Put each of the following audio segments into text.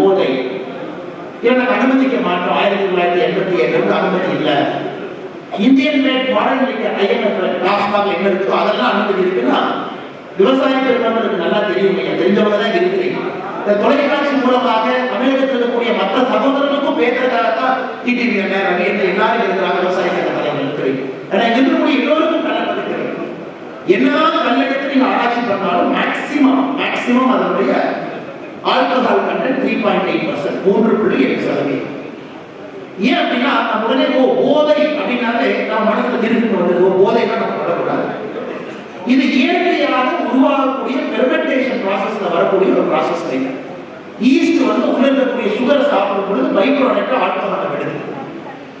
போதை. இதை அனுமதிக்க மாட்டோம். ஆயிரத்தி தொள்ளாயிரத்தி எண்பத்தி ஏழு அனுமதி இல்லை. Indian made foreign IMF TASMAC என்ன இருக்கோ அதெல்லாம் அனுமதி இருக்குன்னா விவசாய பெருமக்களுக்கு நல்லா தெரியும் நீங்க தெரிஞ்சவங்க தான் இருக்கிறீங்க. இந்த தொலைக்காட்சி மூலமாக தமிழகத்தில் இருக்கக்கூடிய மற்ற சகோதரர்களுக்கும் பேசுறதாகத்தான் டிடிவி என்ன ரவி எல்லாரும் இருக்கிறாங்க விவசாய சங்க தலைவர் இருக்கிறீங்க. ஆனா இருக்கக்கூடிய எல்லோருக்கும் கள்ளப்படுகிறது என்னதான் கல்லெடுத்து நீங்க ஆராய்ச்சி பண்ணாலும் மேக்சிமம் மேக்சிமம் அதனுடைய alcohol content three point eight percent மூன்று புள்ளி எட்டு சதவீதம். ஏன் அப்படின்னா நம்ம உடனே ஓ போதை அப்படின்னாலே நம்ம மனசுல திருப்பி வருது ஓ போதைன்னா நம்ம படக்கூடாது இது இயற்கையாக உருவாகக்கூடிய பெர்மெண்டேஷன் ப்ராசஸ்ல வரக்கூடிய ஒரு ப்ராசஸ் இல்லை ஈஸ்ட் வந்து உள்ள இருக்கக்கூடிய சுகரை சாப்பிடும் பொழுது பை ப்ராடக்ட் ஆல்கஹால் விடுது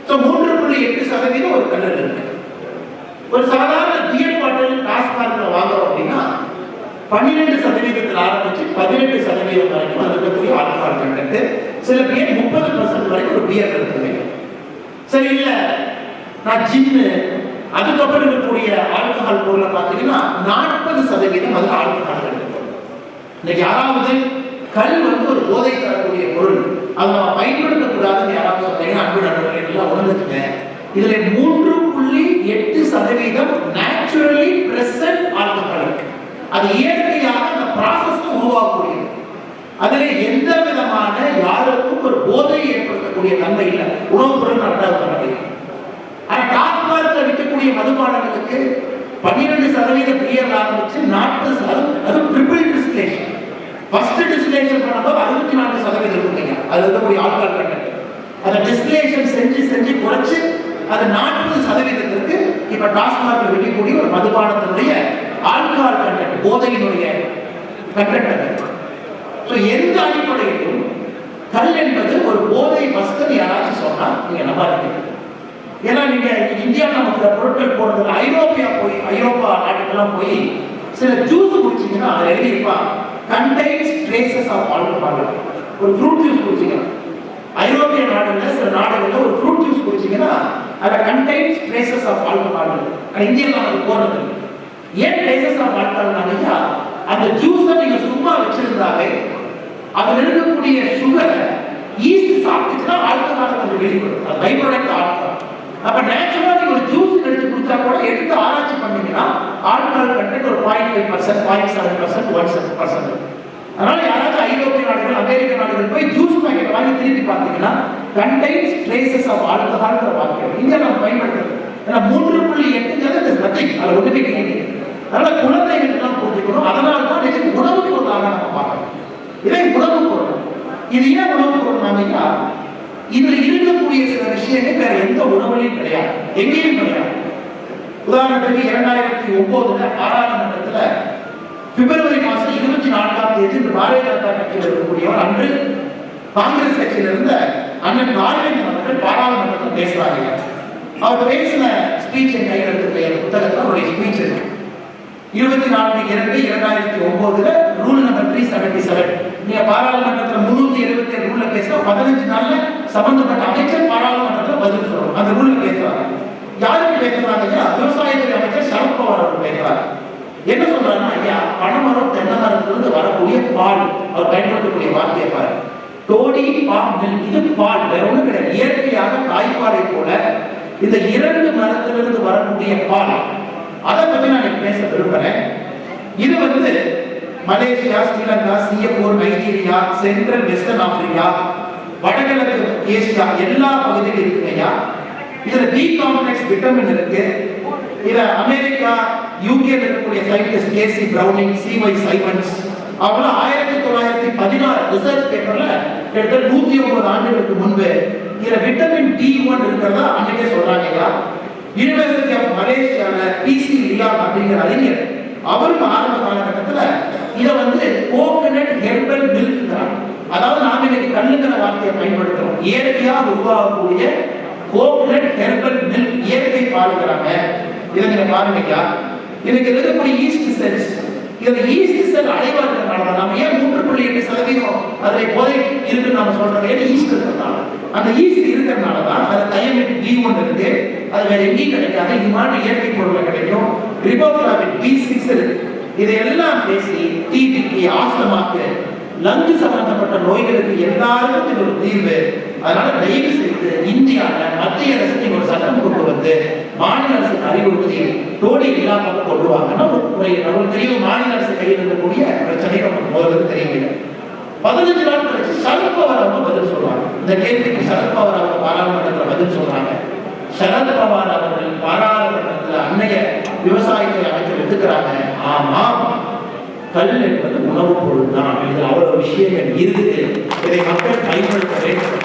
ஸோ மூன்று புள்ளி எட்டு சதவீதம் ஒரு கல்லல் இருக்கு. ஒரு சாதாரண பியர் பாட்டில் டாஸ்மார்க்ல வாங்குறோம் அப்படின்னா பன்னிரெண்டு சதவீதம் சதவீதத்தில் ஆரம்பிச்சு பதினெட்டு சதவீதம் வரைக்கும் அது இருக்கக்கூடிய ஆல்கஹால் கண்டென்ட் சில பேர் முப்பது பர்சன்ட் வரைக்கும் ஒரு பியர் இருக்குது சரி இல்ல. நான் ஜிம்மு அதுக்கப்புறம் இருக்கக்கூடிய ஆல்கஹால் பொருளை பார்த்தீங்கன்னா நாற்பது சதவீதம் அது ஆல்கஹால் இன்னைக்கு யாராவது கல் வந்து ஒரு போதை தரக்கூடிய பொருள் அதை நம்ம பயன்படுத்தக்கூடாதுன்னு யாராவது சொன்னீங்கன்னா அன்பு நண்பர்கள் எல்லாம் உணர்ந்துக்குங்க. இதுல மூன்று புள்ளி எட்டு சதவீதம் நேச்சுரலி பிரசன்ட் ஆல்கஹால் அது ஏன் அதுல எந்த விதமான யாருக்கும் ஒரு போதை ஏற்படுத்தக்கூடிய தன்மை இல்லை. உணவுப் பொருள் ரெண்டாவது பண்ணி ஆனா டாஸ்மார்க்ல விற்கக்கூடிய மதுபானங்களுக்கு பன்னிரெண்டு சதவீத பிரியர் ஆரம்பிச்சு நாற்பது சதவீதம் அது ட்ரிபிள் டிஸ்லேஷன் ஃபர்ஸ்ட் டிஸ்லேஷன் பண்ணும்போது அறுபத்தி நான்கு சதவீதம் இருக்குங்க அது இருக்கக்கூடிய ஆல்கஹால் கண்டென்ட் அதை டிஸ்லேஷன் செஞ்சு செஞ்சு குறைச்சு அது நாற்பது சதவீதத்திற்கு இப்ப டாஸ்மார்க்ல விற்கக்கூடிய ஒரு மதுபானத்தினுடைய ஆல்கஹால் கண்டென்ட் போதையினுடைய கண்டென்ட் எந்த அடிப்படையிலும் கல் என்பது ஒரு போதை வஸ்தன் யாராச்சும் சொன்னா நீங்க நம்பாதீங்க. ஏன்னா நீங்க இந்தியா நம்ம சில பொருட்கள் போனது ஐரோப்பியா போய் ஐரோப்பா நாட்டுக்கெல்லாம் போய் சில ஜூஸ் குடிச்சீங்கன்னா அதை எழுதியிருப்பான் கண்டைன்ஸ் ட்ரேசஸ் ஆஃப் ஆல்கஹால் ஒரு ஃப்ரூட் ஜூஸ் குடிச்சீங்கன்னா ஐரோப்பிய நாடுகள்ல சில நாடுகள்ல ஒரு ஃப்ரூட் ஜூஸ் குடிச்சீங்கன்னா அதை கண்டைன்ஸ் ட்ரேசஸ் ஆஃப் ஆல்கஹால் ஆனா இந்தியாவில் நமக்கு போடுறது ஏன் ட்ரேசஸ் ஆஃப் ஆல்கஹால் அந்த ஜூஸை நீங்க சும்மா வச்சிருந்தாலே அதுல இருக்கக்கூடிய சுகரை ஈஸ்ட் சாப்பிட்டுச்சுன்னா ஆல்கஹால் கொஞ்சம் வெளிப்படும் அது பை ப்ராடக்ட் ஆல்கஹால் அப்ப நேச்சுரலா நீங்க ஒரு ஜூஸ் எடுத்து குடிச்சா கூட எடுத்து ஆராய்ச்சி பண்ணீங்கன்னா ஆல்கஹால் கண்டென்ட் ஒரு point five percent point seven percent one seven percent அதனால யாராச்சும் ஐரோப்பிய நாடுகள் அமெரிக்க நாடுகள் போய் ஜூஸ் பாக்கெட் வாங்கி திருப்பி பார்த்தீங்கன்னா கண்டைன்ஸ் ட்ரேசஸ் ஆஃப் ஆல்கஹால்ங்கிற வாக்கியம் இங்க நம்ம பயன்படுத்துறது ஏன்னா மூன்று புள்ளி எட்டுங்கிறது நத்திங் அது ஒன்றுமே கிடையாது. அதனால குழந்தைகள் தான் புரிஞ்சுக்கணும். அதனால தான் இன்னைக்கு உணவுப் இதை உணவு பொருள். இது ஏன் உணவு பொருள் நாமீங்கன்னா இதுல இருக்கக்கூடிய சில விஷயங்கள் வேற எந்த உணவுலையும் கிடையாது. எங்கேயும் கிடையாது. உதாரணத்துக்கு இரண்டாயிரத்தி ஒன்பதுல பாராளுமன்றத்துல பிப்ரவரி மாசம் இருபத்தி நான்காம் தேதி இந்த பாரதிய ஜனதா கட்சியில் இருக்கக்கூடியவர் அன்று காங்கிரஸ் கட்சியில இருந்த அண்ணன் நாராயணன் அவர்கள் பாராளுமன்றத்தில் பேசுறாங்க அவர் பேசின ஸ்பீச் என் கையில் இருக்கக்கூடிய புத்தகத்தில் அவருடைய ஸ்பீச் இருக்கு. இருபத்தி நான்கு இரண்டு இரண்டாயிரத்தி ஒன்பதுல rule number three seventy seven நீங்க பாராளுமன்றத்துல முன்னூத்தி எழுபத்தி ஏழு ரூல்ல பேசுற பதினஞ்சு நாள்ல சம்பந்தப்பட்ட அமைச்சர் பாராளுமன்றத்துல பதில் சொல்லணும் அந்த ரூல்ல பேசுறாங்க. யாருக்கு பேசுறாங்க விவசாயத்துறை அமைச்சர் சரத்பவார் அவர் பேசுறாங்க என்ன சொல்றாருன்னா ஐயா பனைமரம் தென்னை மரத்திலிருந்து வரக்கூடிய பால் அவர் பயன்படுத்தக்கூடிய வார்த்தையை பாரு டோடி பால் இது பால் வேற ஒண்ணும் கிடையாது. இயற்கையாக தாய்ப்பாலை போல இந்த இரண்டு மரத்திலிருந்து வரக்கூடிய பால் அதை பத்தி நான் பேச விரும்புறேன். இது வந்து Malaysia Sri Lanka Singapore Nigeria central western Africa வடகிழக்கு ஏசியா எல்லா பகுதியிலும் இருக்குங்கய்யா. இதுல பி காம்ப்ளெக்ஸ் விட்டமின் இருக்கு. இத அமெரிக்கா யூகே இருக்கக்கூடிய scientist KC Browning CY Simons அவங்க ஆயிரத்தி தொள்ளாயிரத்தி பதினாறு ரிசர்ச் பேப்பர்ல கிட்டத்தட்ட நூத்தி ஒன்பது ஆண்டுகளுக்கு முன்பு இதுல விட்டமின் டி ஒன் இருக்கிறதா அன்னைக்கே சொல்றாங்க ஐயா யூனிவர்சிட்டி ஆஃப் மலேசியால பிசி லியாம் அப்படிங்கிற அறிஞர் அவரும் ஆரம்ப காலகட்டத்தில் இத வந்து கோகனட் ஹெர்பல் மில்க் அதாவது நாம் இன்னைக்கு கல்லுங்கிற வார்த்தையை பயன்படுத்துறோம். இயற்கையாக உருவாகக்கூடிய கோகனட் ஹெர்பல் மில்க் இயற்கை பாலுங்கிறாங்க. இதை நீங்க பாருங்கய்யா. இதுக்கு இருக்கக்கூடிய ஈஸ்ட் செல்ஸ் இதுல ஈஸ்ட் செல் அடைவா இருக்கிறதுனால நம்ம ஏன் மூன்று புள்ளி எட்டு சதவீதம் அதுல போதை இருக்குன்னு நம்ம சொல்றோம். ஏன்னா ஈஸ்ட் இருக்கிறதுனால? அந்த ஈஸ்ட் இருக்கிறதுனால தான் அது தயமின் டி ஒன்று இருக்கு. அது வேற எங்கேயும் கிடைக்காது. இது மாதிரி இயற்கை பொருளை கிடைக்கும். ரிபோஃபிளாவின் இதையெல்லாம் பேசி டிபிக்கு ஆசனமாக்கு லங்கு சம்பந்தப்பட்ட நோய்களுக்கு எல்லாருக்கும் இது ஒரு தீர்வு. அதனால தயவு செய்து இந்தியாவில் மத்திய அரசு ஒரு சட்டம் கொண்டு வந்து மாநில அரசுக்கு அறிவுறுத்தி டோலி இல்லாமல் கொண்டு வாங்கன்னா ஒரு முறை நமக்கு தெரியும் மாநில அரசு கையில் இருக்கக்கூடிய பிரச்சனை நமக்கு முதல்ல தெரியவில்லை பதினஞ்சு நாள் கழிச்சு சரத்பவர் அவங்க பதில் சொல்றாங்க. இந்த கேள்விக்கு சரத்பவர் அவங்க பாராளுமன்றத்தில் பதில் சொல்றாங்க. சரத்பவார் அவர்கள் பாராளுமன்றத்தில் அன்னைய விவசாயத்தை அமைச்சர் எடுத்துக்கிறாங்க ஆமாம் கல் என்பது உணவுப் பொருள் தான் இது அவ்வளவு விஷயங்கள் இருக்குது இதை மக்கள் பயன்படுத்த வேண்டும்.